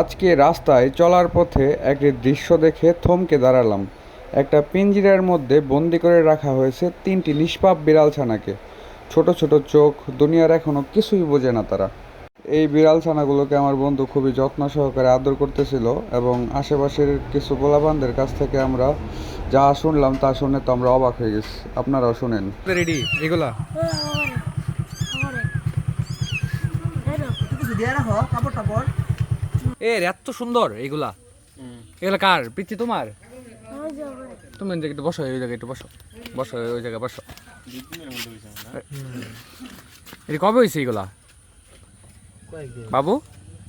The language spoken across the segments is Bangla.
আজকে রাস্তায় চলার পথে একটি দৃশ্য দেখে থমকে দাঁড়ালাম। একটা পিঞ্জিরার মধ্যে বন্দি করে রাখা হয়েছে তিনটি নিষ্পাপ বিড়াল ছানাকে। ছোট ছোট চোখ দুনিয়ার এখনও কিছুই বোঝে না তারা। এই বিড়াল ছানাগুলোকে আমার বন্ধু খুবই যত্ন সহকারে আদর করতেছিল এবং আশেপাশের কিছু গোলাবানদের কাছ থেকে আমরা যা শুনলাম তা শুনে তো আমরা অবাক হয়ে গেছি। আপনারাও শুনেন। রেডি এগুলা। কিছু দিয়ে রাখো কাপড় টাপড় এ এত সুন্দর এগুলা। এগুলা কার? পিচ্ছি তোমার? তুমি ওই জায়গায় বসো ওই জায়গায় একটু বসো। বসো ওই জায়গায় বসো। এটা কবে হয়েছে এগুলা? বাবু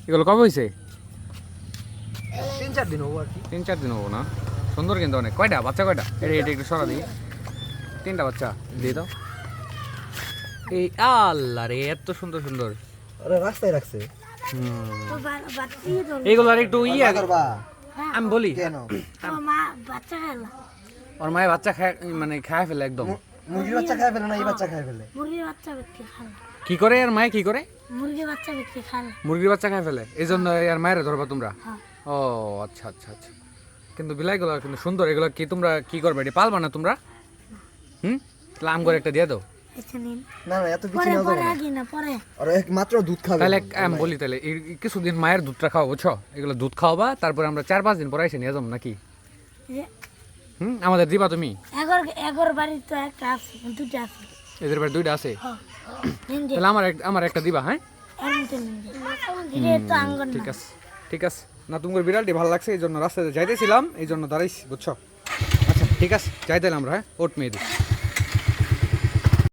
এগুলো কবে হয়েছে? তিন চার দিন হব আর কি। তিন চার দিন হব না? সুন্দর কিন্তু অনেক। কয়টা? বাচ্চা কয়টা? এটা এটা একটু সরা দিই। তিনটা বাচ্চা দিয়ে দাও। এই আল্লাহ রে এত সুন্দর সুন্দর। রাস্তায় রাখছে। এইগুলার একটু ইয়ে। করবা। আমি বলি। কেন? ওর মায়ের বাচ্চা খায় মানে খায় ফেলে একদম। মুরগির বাচ্চা খাই ফেলে না এই বাচ্চা খাই ফেলে? মুরগির বাচ্চা বিক্রি কি করে আর মায়ে কি করে? মুরগির বাচ্চা বিক্রি খালা মুরগির বাচ্চা খায় ফেলে। এই জন্য আর মায়ের ধরবা তোমরা? হ্যাঁ। ও আচ্ছা আচ্ছা আচ্ছা। কিন্তু বিলাইগুলো কিন্তু সুন্দর। এগুলো কি তোমরা কি করবে? এটা পালবা না তোমরা? হুম? তাহলে আম করে একটা দিয়ে দাও। না না এত কিছু না পরে আগে না পরে। আর এক মাত্র দুধ খাবে। তাহলে আমি বলি তাহলে কিছুদিন মায়ের দুধটা খাওয়া বুঝছ? এগুলো দুধ খাওয়াবা তারপরে আমরা চার পাঁচ দিন পরে এসে নিয়ে যাব নাকি? হুম আমাদের দিবা তুমি? এগর এগর বাড়ি তো একটা আছে দুটো আছে। এদের বাড়ি দুইটা আছে? হ্যাঁ তাহলে আমার আমার একটা দিবা হ্যাঁ? ঠিক আছে ঠিক আছে। না তোমার বিড়ালটি ভালো লাগছে এই জন্য রাস্তাতে যাইতেছিলাম এই জন্য দাঁড়াইছি বুঝছ? আচ্ছা ঠিক আছে যাইতে আমরা হ্যাঁ ওট মেয়ে দিই